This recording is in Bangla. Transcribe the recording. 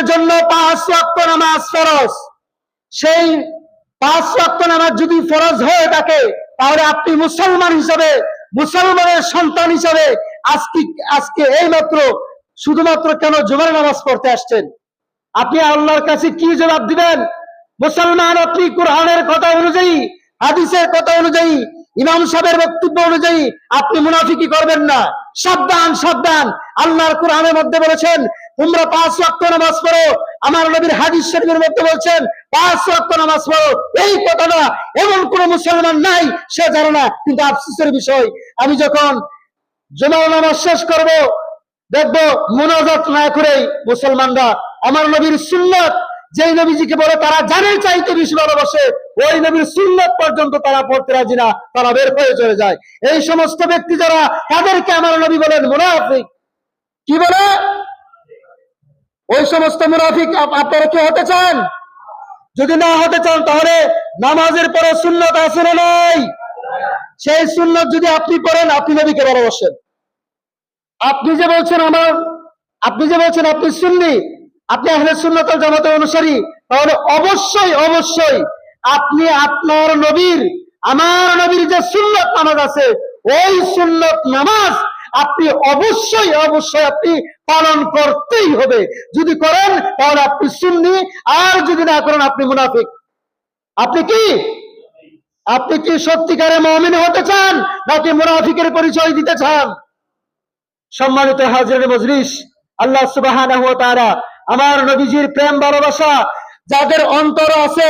মুসলমানের জন্য পাঁচ ওয়াক্ত নামাজ ফরজ। সেই পাঁচ ওয়াক্ত নামাজ যদি ফরজ হয়ে থাকে, তাহলে আপনি মুসলমান হিসাবে, মুসলমানের সন্তান হিসাবে আজকে আজকে এই মাত্র শুধুমাত্র কেন জুমার নামাজ পড়তে আসছেন? আপনি আল্লাহর কাছে কি জবাব দিবেন? মুসলমান আপনি কোরআনের কথা অনুযায়ী, হাদিসের কথা অনুযায়ী, ইমাম সাহেবের বক্তব্য অনুযায়ী আপনি মুনাফিকি করবেন না। সাবধান সাবধান। আল্লাহর কোরআনের মধ্যে বলেছেন তোমরা পাঁচ ওয়াক্ত নামাজ পড়ো। আমার নবীর হাদিস শরীফের মধ্যে বলছেন, পাঁচ ওয়াক্ত নামাজ পড়ো। এই কথাটা এমন কোন মুসলমান নাই, সে জানে না, কিন্তু আফসোসের বিষয়, আমি যখন জমা নামাজ শেষ করব, দেখব মোনাজাত না করেই মুসলমানরা, আমার নবীর সুন্নত, যেই নবীজিকে বলে তারা জানে চাইতে বেশি ভালোবাসে, ওই নবীর সুন্নত পর্যন্ত তারা পড়তে রাজি না, তারা বের হয়ে চলে যায়। এই সমস্ত ব্যক্তি যারা, তাদেরকে আমার নবী বলেন মনে মুনাফিক। কি বলে? ওই সমস্ত মুনাফিক আপ- আপনারা কি হতে চান? যদি না হতে চান, তাহলে নামাজের পরে সুন্নত আছে না নাই? সেই সুন্নত যদি আপনি পড়েন আপনি নবীকে ভালোবাসেন। আপনি যে বলছেন আমার, আপনি যে বলছেন আপনি সুন্নি, আপনি আহলে সুন্নতল জামাতের অনুসারী, তাহলে অবশ্যই অবশ্যই আপনি আপনার নবীর, আমার নবীর যে সুন্নত নামাজ আছে, ওই সুন্নত নামাজ আপনি অবশ্যই অবশ্যই আপনি পালন করতেই হবে। যদি করেন, তাহলে আপনি সুন্নি, আর যদি না করেন, আপনি মুনাফিক। আপনি কি? আপনি কি সত্যিকারে মমিন হতে চান, নাকি মুনাফিকের পরিচয় দিতে চান? সম্মানিত হাজির মজলিস, আল্লাহ সুবাহ আমার নবীজির প্রেম ভালোবাসা, যাদের অন্তর আছে